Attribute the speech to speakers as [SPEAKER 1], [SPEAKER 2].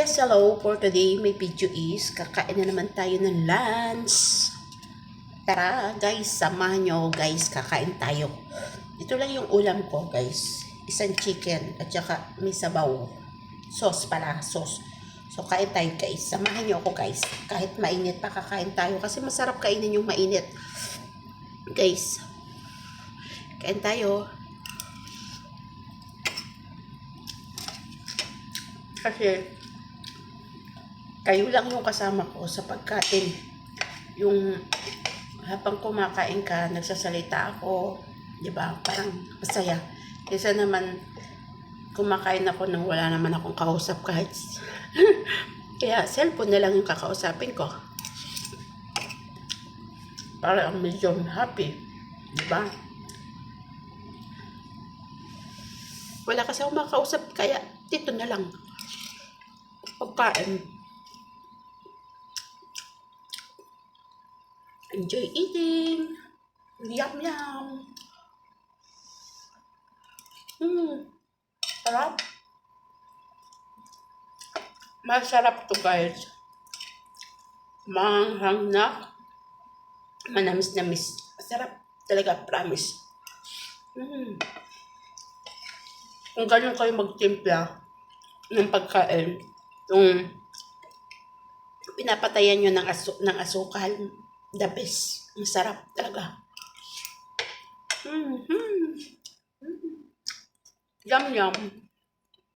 [SPEAKER 1] Yes, hello. For today, my video is kakain na naman tayo ng lunch. Tara, guys, samahan nyo, guys, kakain tayo. Ito lang yung ulam ko, guys. Isang chicken at saka may sabaw. Sauce pala, sauce. So, kain tayo, guys. Samahan nyo ako, guys. Kahit mainit pa, kakain tayo. Kasi masarap kainin yung mainit. Guys, kain tayo. Kasi, kayo lang yung kasama ko sa pagkain. Yung habang kumakain ka, nagsasalita ako, di ba? Parang masaya. Kesa naman, kumakain ako nang wala naman akong kausap kahit. Kaya, cellphone na lang yung kakausapin ko. Para medyo happy. Di ba? Wala kasi akong makausap, kaya dito na lang. Pagkain. Enjoy eating. Yum yum. Hmm. Sarap. Masarap to guys. Manghang na. Manamis na miss. Masarap talaga, promise. Hmm. Kung ganun kayo magtimpla ng pagkain, yung pinapatayan nyo ng, asu ng asukal, the best. Masarap talaga. Mm-hmm. Mm. Yum, yum.